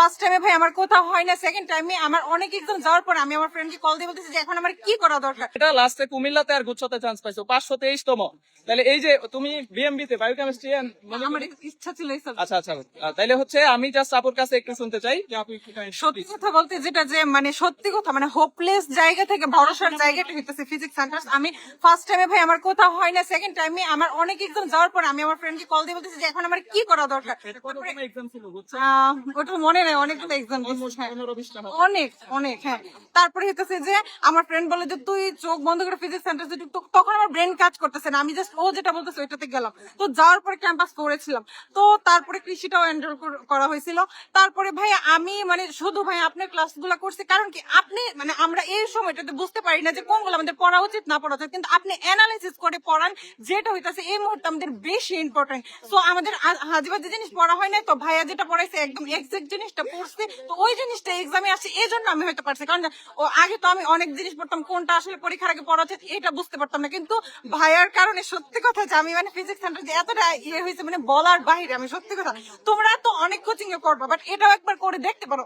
First টাইমে ভাই আমার কোথাও হয় না সেকেন্ড টাইমে আমার অনেক এক্সাম যাওয়ার পর আমি আমার ফ্রেন্ডকে কল দিয়ে বলতেছি যে এখন আমার কি করা দরকার? এটা লাস্টে কুমিল্লাতে আর গুচ্ছতে চান্স পাইছো পাঁচশো তেইশতম। তাহলে এই যে তুমি বিএমবি তে বায়োকেমিস্ট্রি আমার ইচ্ছা ছিল এই আচ্ছা আচ্ছা আহ, তাইলে হচ্ছে আমি জাস্ট আপুর কাছে একটু শুনতে চাই যে আপু একটুখানি সত্যি কথা বলতে যেটা যে মানে সত্যি কথা মানে হোপলেস জায়গা থেকে ভরসার জায়গাটা হইতেছে ফিজিক্স সেন্টার আমি ফার্স্ট টাইমে ভাই আমার কোথাও হয় না সেকেন্ড টাইমে আমার অনেক এক্সাম যাওয়ার পর আমি আমার ফ্রেন্ডকে কল দিয়ে বলতেছি যে এখন আমার কি করা দরকার? এটা কত এক্সাম ছিল বুঝছ ওটা মনে অনেকগুলো এক্সাম। অনেক অনেক হ্যাঁ। তারপরে হইতেছে যে আমার ফ্রেন্ড বলে যে তুই চোখ বন্ধ করে ফিজিক্স সেন্টার তখন আমার ব্রেন কাজ করতেছে না। আমি জাস্ট ও যেটা বলতেছে ওইটাতে গেলাম। তো যাওয়ার পরে ক্যাম্পাস করেছিলাম। তো তারপরে কৃষিটাও এনরোল করা হয়েছিল। তারপরে ভাই আমি মানে শুধু ভাই আপনার ক্লাস ক্লাসগুলো করছি। কারণ কি আপনি মানে আমরা এই সময়টাতে বুঝতে পারি না যে কোনগুলো আমাদের পড়া উচিত, না পড়া উচিত। কিন্তু আপনি অ্যানালাইসিস করে পড়ান, যেটা হইতাছে এই মুহূর্তে আমাদের বেশি ইম্পর্টেন্ট সো আমাদের হাজিবাজি জিনিস পড়া হয় না তো ভাইয়া যেটা পড়াইছে, একদম এক্সাক্ট জিনিসটা পড়ছে, তো ওই জিনিসটা এক্সামে আসছে এই জন্য আমি হয়তো পারছি। কারণ, ও, আগে তো আমি অনেক জিনিস পড়তাম, কোনটা আসলে পরীক্ষার আগে পড়া উচিত, এটা বুঝতে পারতাম না। কিন্তু ভাইয়ার কারণে সত্যি কথা যে, আমি মানে ফিজিক্স সেন্টার যে এতটা ইয়ে হয়েছে মানে বলার বাইরে আমি সত্যি কথা, তোমরা তো অনেক কোচিং এ করবা বাট এটাও একবার করে দেখতে পারো।